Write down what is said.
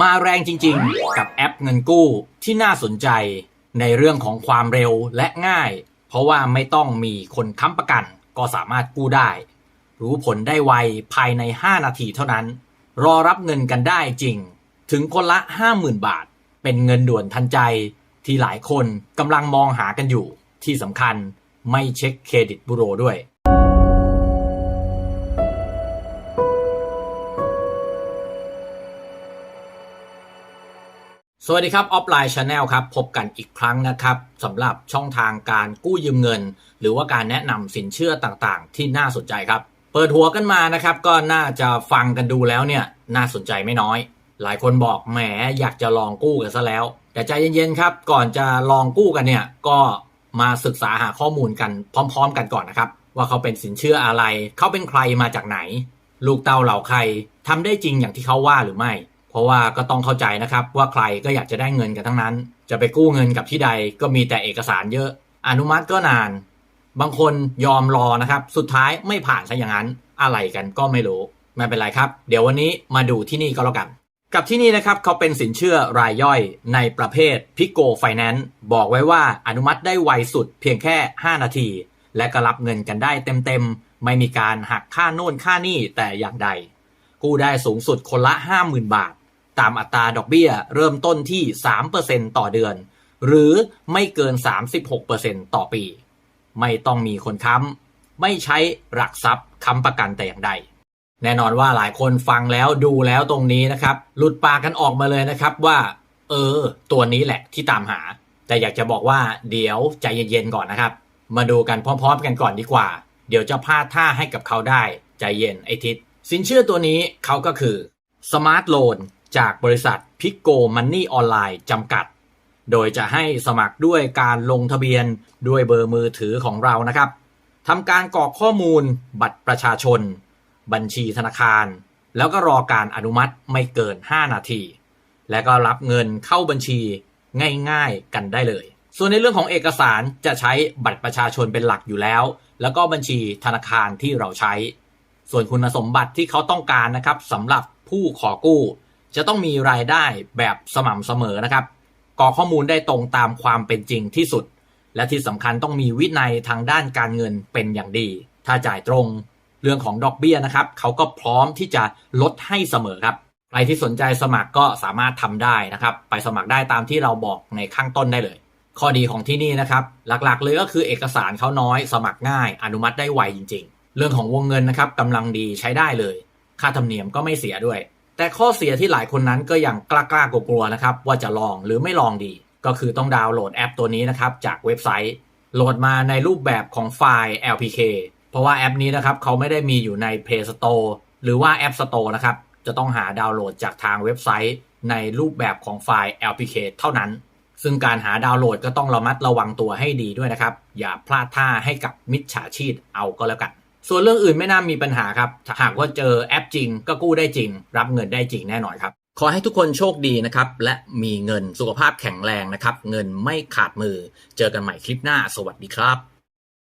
มาแรงจริงๆ กับแอปเงินกู้ที่น่าสนใจในเรื่องของความเร็วและง่าย เพราะว่าไม่ต้องมีคนค้ำประกันก็สามารถกู้ได้ รู้ผลได้ไวภายใน 5 นาทีเท่านั้น รอรับเงินกันได้จริง ถึงคนละ 50,000 บาท เป็นเงินด่วนทันใจ ที่หลายคนกำลังมองหากันอยู่ ที่สำคัญไม่เช็คเครดิตบูโรด้วย สวัสดีครับ ออฟไลน์ชาแนลครับ พบกันอีกครั้งนะครับสำหรับช่องทางการกู้ยืมเงิน หรือว่าการแนะนำสินเชื่อต่างๆ ที่น่าสนใจครับ เปิดหัวกันมานะครับ ก็น่าจะฟังกันดูแล้วเนี่ยน่าสนใจไม่น้อย หลายคนบอกแหมอยากจะลองกู้กันซะแล้ว แต่ใจเย็นๆครับ ก่อนจะลองกู้กันเนี่ยก็มาศึกษาหาข้อมูลกันพร้อม ๆ กันก่อนนะครับ ว่าเขาเป็นสินเชื่ออะไร เขาเป็นใครมาจากไหน ลูกเต้าเหล่าใครทำได้จริงอย่างที่เขาว่าหรือไม่ เพราะว่าก็ต้องเข้าใจนะครับว่าใครก็อยากจะได้เงินกันทั้งนั้น จะไปกู้เงินกับที่ใดก็มีแต่เอกสารเยอะ อนุมัติก็นาน บางคนยอมรอนะครับ สุดท้ายไม่ผ่านซะอย่างนั้นอะไรกันก็ไม่รู้ไม่เป็นไรครับ เดี๋ยววันนี้มาดูที่นี่ก็แล้วกัน กับที่นี่นะครับเขาเป็นสินเชื่อรายย่อยในประเภทพิโกไฟแนนซ์บอกไว้ว่าอนุมัติได้ไวสุดเพียงแค่ 5 นาที และก็รับเงินกันได้เต็มๆ ไม่มีการหักค่าโน่นค่านี่แต่อย่างใด กู้ได้สูงสุดคนละ 50,000 บาท ตามอัตราดอกเบี้ยเริ่มต้นที่ 3%ต่อเดือน หรือไม่เกิน 36%ต่อปี ไม่ต้องมีคนค้ำ ไม่ใช้หลักทรัพย์ค้ำประกันแต่อย่างใด แน่นอนว่าหลายคนฟังแล้วดูแล้วตรงนี้นะครับ หลุดปากกันออกมาเลยนะครับว่า เออ ตัวนี้แหละที่ตามหา แต่อยากจะบอกว่าเดี๋ยวใจเย็นๆก่อนนะครับ มาดูกันพร้อมๆกันก่อนดีกว่า เดี๋ยวจะพลาดท่าให้กับเขาได้ ใจเย็นไอทิศสินเชื่อตัวนี้เขาก็คือ Smart Loan จากบริษัทพิกโกมันนี่ออนไลน์จำกัด โดยจะให้สมัครด้วยการลงทะเบียนด้วยเบอร์มือถือของเรานะครับทำการกรอกข้อมูลบัตรประชาชน บัญชีธนาคาร แล้วก็รอการอนุมัติไม่เกิน 5 นาที และก็รับเงินเข้าบัญชีง่ายๆกันได้เลย ส่วนในเรื่องของเอกสารจะใช้บัตรประชาชนเป็นหลักอยู่แล้ว แล้วก็บัญชีธนาคารที่เราใช้ ส่วนคุณสมบัติที่เขาต้องการนะครับสำหรับผู้ขอกู้ จะต้องมีรายได้แบบสม่ำเสมอนะครับกรอกข้อมูลได้ตรงตามความเป็นจริงที่สุด และที่สำคัญต้องมีวินัยทางด้านการเงินเป็นอย่างดี ถ้าจ่ายตรงเรื่องของดอกเบี้ยนะครับเขาก็พร้อมที่จะลดให้เสมอครับใครที่สนใจสมัครก็สามารถทำได้นะครับ ไปสมัครได้ตามที่เราบอกในข้างต้นได้เลย ข้อดีของที่นี่นะครับ หลักๆ เลยก็คือเอกสารเขาน้อย สมัครง่าย อนุมัติได้ไวจริง ๆ เรื่องของวงเงินนะครับกำลังดีใช้ได้เลย ค่าธรรมเนียมก็ไม่เสียด้วย แต่ข้อเสียที่หลายคนนั้นก็ยังกล้าๆกลัวๆนะครับ ว่าจะลองหรือไม่ลองดี ก็คือต้องดาวน์โหลดแอปตัวนี้นะครับ จากเว็บไซต์ โหลดมาในรูปแบบของไฟล์ LPK เพราะว่าแอปนี้นะครับเขาไม่ได้มีอยู่ใน Play Store หรือว่า App Store นะครับ จะต้องหาดาวน์โหลดจากทางเว็บไซต์ ในรูปแบบของไฟล์ LPK เท่านั้น ซึ่งการหาดาวน์โหลดก็ต้องระมัดระวังตัวให้ดีด้วยนะครับ อย่าพลาดท่าให้กับมิจฉาชีพเอาก็แล้วกัน ส่วนเรื่องอื่นไม่น่ามีปัญหาครับ หากว่าเจอแอปจริง ก็กู้ได้จริง รับเงินได้จริงแน่นอนครับ ขอให้ทุกคนโชคดีนะครับ และมีเงินสุขภาพแข็งแรงนะครับ เงินไม่ขาดมือ เจอกันใหม่คลิปหน้า สวัสดีครับ